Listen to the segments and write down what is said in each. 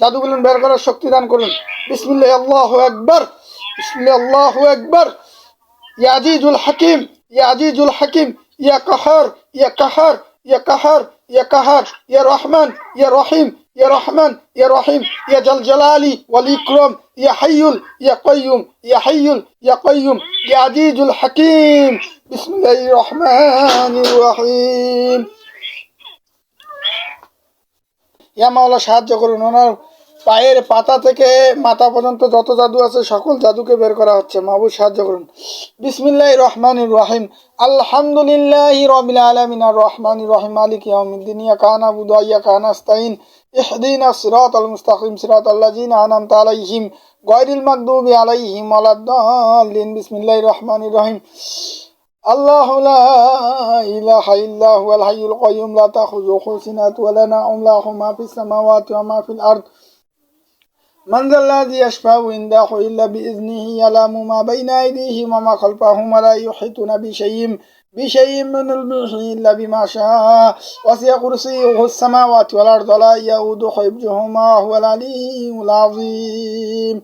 জাদুগুলো বের করার শক্তি দান করুন। বিসমিল্লাহ, আল্লাহ একবার বিসমিল্লাহ, আল্লাহ একবার ইয়া আজিজুল হাকিম, ইয়া হাকিম, ইয়া কাহার ইয়া কাহার ইয়া কাহার ইয়া কাহার, ইয়া রহমান, ইয়া রহিম, ইয়া রহমান, ইয়া রহিম, ইয়া জল জালালি, ওয়াল ইকরাম, ইয়া হাইয়ুল, ইয়া কাইয়ুম, ইয়া হাইয়ুল, ইয়া কাইয়ুম, ইয়া আজিজুল হাকিম। বিসমিল্লাহির রহমানির রহিম। ইয়া মাওলা সাহায্য করুন, ওনার পায়ের পাতা থেকে মাথা পর্যন্ত যত জাদু আছে, সকল জাদুকে বের করা হচ্ছে। মাহবুব, সাহায্য করুন। বিসমিল্লাহ রহমান রাহিম। আলহামদুলিল্লাহ রবিল আলমিন। রহমান রহিম। আলিক ইয়ামিদ্দিনিয়া কানা বুদাইয়া কানা স্তাইন ইহদিন সিরাত আল মুস্তাকিম। সিরাত আল্লাহ জিন আনাম তালাইহিম গয়রিল মাকদুবি আলাইহিম আলাদ্দিন বিসমিল্লাহ রহমান রহিম। আল্লাহ ইলাহ ইল্লাহ আল হাইয়ুল কাইয়ুম লা তাখুযুহু সিনাতু ওয়া লা নাউম লাহু মা ফিস সামাওয়াতি ওয়া মা ফিল আরদ। من ذا الذي يشفع عنده إلا بإذنه يعلم ما بين أيديهم وما خلفهم ولا يحيطون بشيء بشيء من علمه إلا بما شاء. وسع كرسيه السماوات والأرض ولا يؤود حفظهما وهو العلي العظيم.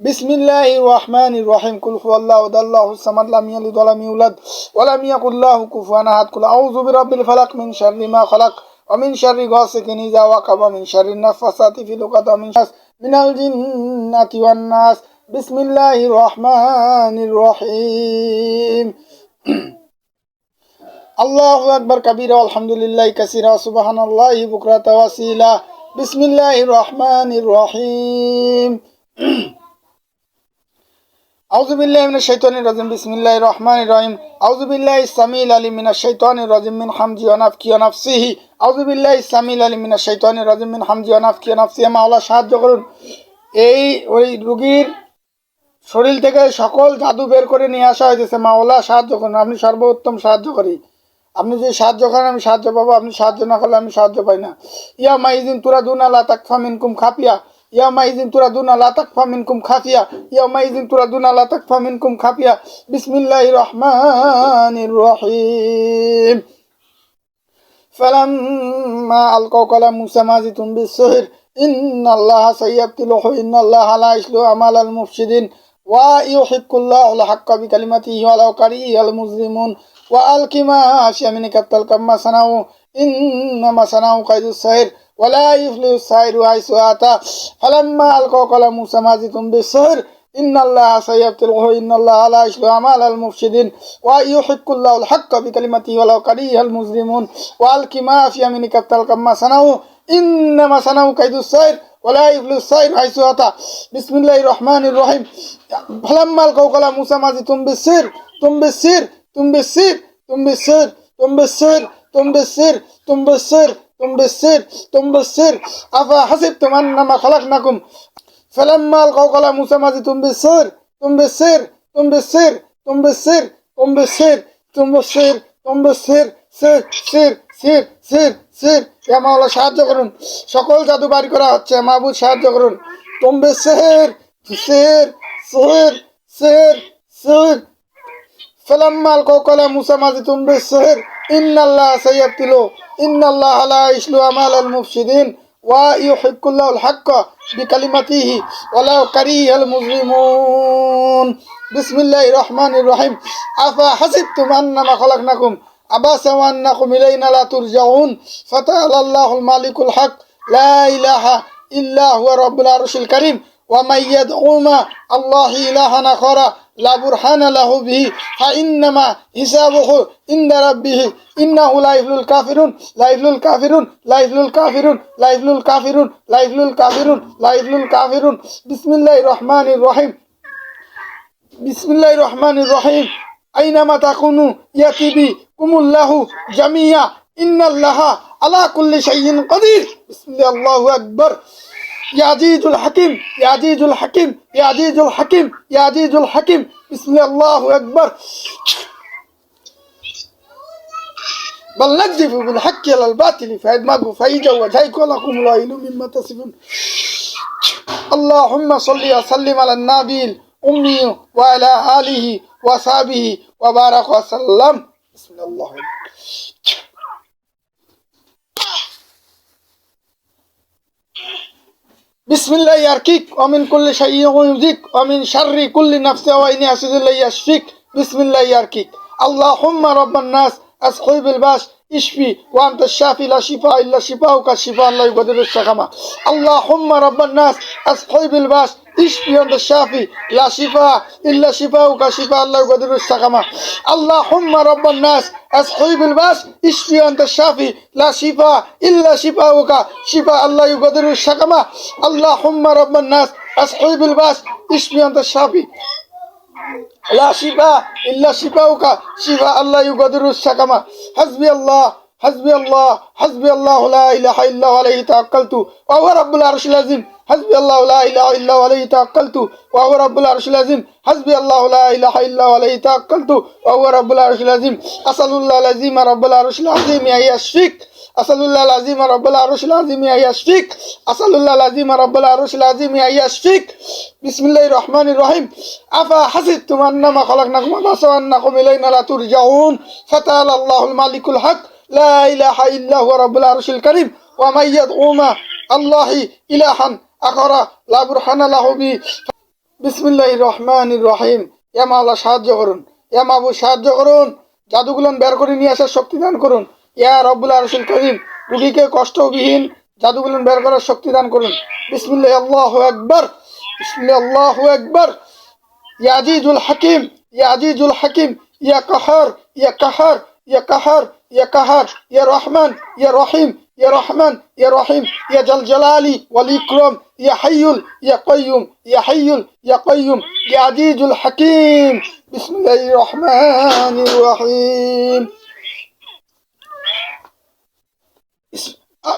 بسم الله الرحمن الرحيم. قل هو الله احد الله الصمد لم يلد ولم يولد ولم يكن له كفوا أحد. قل أعوذ برب الفلق من شر ما خلق ومن شر غاسق إذا وقب ومن شر النفاثات في العقد ومن شر মিনাল জিন্নাতি ওয়ান নাস বিসমিল্লাহির রহমানির রহিম আল্লাহু আকবার, কাবীরা, আলহামদুলিল্লাহ কাসীরা, সুবহানাল্লাহ বুকরাত ওয়াসিলা বিসমিল্লাহির রহমানির রহিম আউযু বিল্লাহি মিনাশ শাইতানির রাজিম বিসমিল্লাহির রহমানির রহিম আউজুবিল্লাহ ইসলামিল আলী মিনা শৈতান রাজিমিন হামজি অনাফ কিয়নাফ সিহি আউজুবিল্লাহ ইসলামিল আলী মিনা শৈতান রাজিমিন হামজি অনাফ কিয়নাফ সিহে মাওলা সাহায্য করুন। এই ওই রুগীর শরীর থেকে সকল জাদু বের করে নিয়ে আসা হয়েছে মাওলা সাহায্য করুন। আপনি সর্বোত্তম সাহায্য করি। আপনি যদি সাহায্য করেন, আমি সাহায্য পাবো। আপনি সাহায্য না করলে আমি সাহায্য পাই না। ইয়া মাইজিন তুরা দুন আলা তাকফা মিনকুম খাপিয়া ইয়া মাইজিন তুরা দুনা লা তাকফা মিনকুম খাফিয়া ইয়া মাইজিন তুরা দুনা লা তাকফা মিনকুম খাফিয়া বিসমিল্লাহির রহমানির রহিম فلما ألقوا قال موسى ما زلتم بالسحر إن الله سيبتلوه إن الله لا يصلح أعمال المفسدين ويحق الله الحق بكلمته ولو كره المسلمون وألق ما في يمينك تلقف ما صنعوا إنما صنعوا قيد السحر ولا يفلح السحر حيث أتى. فلما ألقوا قال موسى ما زلتم بالسحر؟ إن الله سيبتلغه إن الله لا يصلح أعمال المفسدين. ويحق الله الحق بكلمته ولو كره المسلمون. وألق ما في يمينك تلقف ما صنعوا. إنما صنعوا كيد السحر ولا يفلح السحر حيث أتى. بسم الله الرحمن الرحيم. فلما ألقوا قال موسى ما بالسحر؟ تم بالسحر تم بالسحر تم بالسحر تم بالسحر تم بالسحر تم بالسحر. আফা তোমার নামা নাকুম। সাহায্য করুন। সকল জাদু বাড়ি করা হচ্ছে মাহবুব, সাহায্য করুন। তোমরা শের শের শের শের সের ফেলাম্মাল কৌকলা মুসা মাঝি তোমরা সের ইন্নাল্লাহ সৈয়াদ ইন্নাল্লাহ লা ইসলু আমাল আল মুফসিদিন ওয়া ইউহিকুল্লাহুল হক বিকালিমাতিহি ওয়ালা কারিহাল মুজরিমুন। বিসমিল্লাহির রহমানির রহিম। আফা হাসিবতুম আন্নামা খলাকনাকুম। আবাসা ওয়া আন্নাকুম ইলাইনা লা তুরজাউন। ফাতাআলাল্লাহুল মালিকুল হক। লা ইলাহা ইল্লা হুয়া রব্বুল আরশিল কারীম। ওয়া মাইয়াদউমা আল্লাহি ইলাহান আখারা। لا برهان له به فإنما حسابه عند ربه. إنه لا يفلح الكافرون لا يفلح الكافرون لا يفلح الكافرون لا يفلح الكافرون لا يفلح الكافرون لا يفلح الكافرون. بسم الله الرحمن الرحيم. بسم الله الرحمن الرحيم. أينما تكونوا يأتي بكم الله جميعا. إن الله على كل شيء قدير. بسم الله الله أكبر يا عزيز الحكيم يا عزيز الحكيم يا عزيز الحكيم يا عزيز الحكيم. بسم الله أكبر. بل نقذف بالحق على الباطل وجهك ولكم لا إله مما تصفون. اللهم صل وسلم على النبي الأمي وعلى آله وصحبه وبارك وسلم. بسم الله. الرحيم بسم الله يركيك ومن كل شيء يمزيك ومن شر كل نفس وإن يحسد الله يشفيك بسم الله يركيك. اللهم رب الناس أسخي بالباش اشفي وانت الشافي لا شفاء الا شفاؤك شفاء لا يغادر السقما اللهم رب الناس اسحب الباس اشفي انت الشافي لا شفاء الا شفاؤك شفاء لا يغادر السقما اللهم رب الناس اسحب الباس اشفي انت الشافي لا شفاء الا شفاؤك شفاء لا يغادر السقما اللهم رب الناس اسحب الباس اشفي انت الشافي لا شفاء إلا شفاؤك. شفاء الله يقدر السقما حسبي الله حسبي الله حسبي الله لا إله إلا هو عليه توكلت. وهو رب العرش العظيم. حسبي الله لا إله إلا هو عليه توكلت. وهو رب العرش العظيم. حسبي الله لا إله إلا هو عليه توكلت. وهو رب العرش العظيم. أسأل الله العظيم رب العرش العظيم أن يشفيك. আসাদুল্লাহ আজিম আর রব্বুল আরশিল আজিম ইয়াস ফিক আসাদুল্লাহ আজিম আর রব্বুল আরশিল আজিম ইয়াস ফিক বিসমিল্লাহ রহমান রহিম। আফা হাসিব তোমার নামা খলাক নাকুমা বাসওয়ান নাকুম ইলাইনা লা তুরজাউন। ফাতাল আল্লাহুল মালিকুল হক। লা ইলাহা ইল্লা হুয়া রব্বুল আরশিল করিম। ওয়া মাই ইয়াদউমা আল্লাহি ইলাহান আখরা লা বুরহানা লাহু বি। বিসমিল্লাহির রহমানির রহিম। ইয়া মাওলা সাহায্য করুন। ইয়া মাবু সাহায্য করুন। জাদুগুলন বের করে নিয়ে আসার শক্তি দান করুন। ইয়া রব্বুল আরশুল করিম, রুগীকে কষ্টবিহীন জাদুগুলো বের করার শক্তি দান করুন। বিসমিল্লাহ, আল্লাহু আকবার। বিসমিল্লাহ, আল্লাহু আকবার। ইয়া আজিজুল হাকিম, ইয়া আজিজুল হাকিম, ইয়া কাহার ইয়া কাহার ইয়া কাহার ইয়া কাহার, ইয়া রহমান, ইয়া রহিম, ইয়া রহমান, ইয়া রহিম, ইয়া জল জালালি ওয়াল ইকরাম, ইয়া হাইয়ুল, ইয়া কাইয়ুম, ইয়া হাইয়ুল, ইয়া কাইয়ুম, ইয়া আজিজুল হাকিম। বিসমিল্লাহির রহমানির রহিম।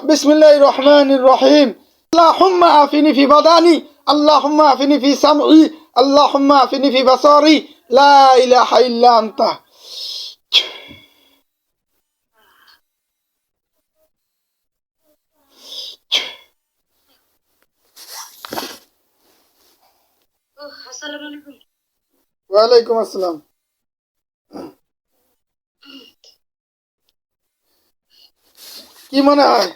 بسم الله الرحمن الرحيم اللهم عافني في بدني اللهم عافني في سمعي اللهم عافني في بصري لا إله إلا أنت ওহ, আসসালামু আলাইকুম ওয়ালাইকুম আসসালাম কি মনে? হয়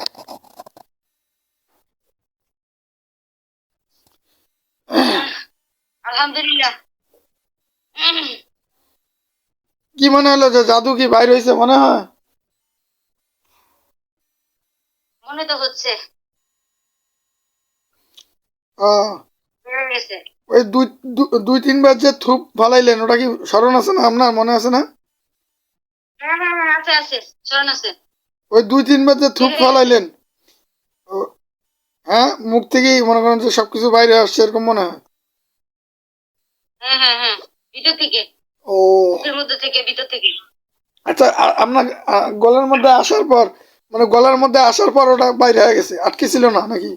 আলহামদুলিল্লাহ। কি মনে হলো যে জাদু কি বাইর হয়েছে মনে হয়? মনে তো হচ্ছে। ওই দুই দুই তিনবার যে থুপ ফালাইলেন ওটা কি স্মরণ আছে না আপনার? মনে আছে না? হ্যাঁ হ্যাঁ হ্যাঁ, আছে আছে স্মরণ আছে। ওই দুই তিনবার যে থুপ ফালাইলেন। হ্যাঁ মুখ থেকেই মনে করেন যে সবকিছু বাইরে আসছে এরকম মনে হয়। হ্যাঁ হ্যাঁ হ্যাঁ ও। আচ্ছা আপনার গলার মধ্যে আসার পর মানে গলার মধ্যে আসার পর ওটা বাইরে হয়ে গেছে আটকে ছিল না নাকি?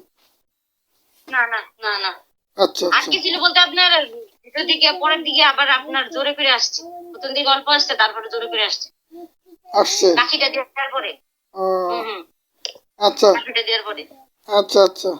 না না না না। আচ্ছা আচ্ছা। আজকে ছিল বলতে আপনার ভিতর দিকে পরের দিকে আবার আপনার জোরে করে আসছে। প্রথম দিকে অল্প আসছে তারপরে জোরে করে আসছে। আসছে। দেওয়ার পরে আচ্ছা। পরে। আচ্ছা আচ্ছা।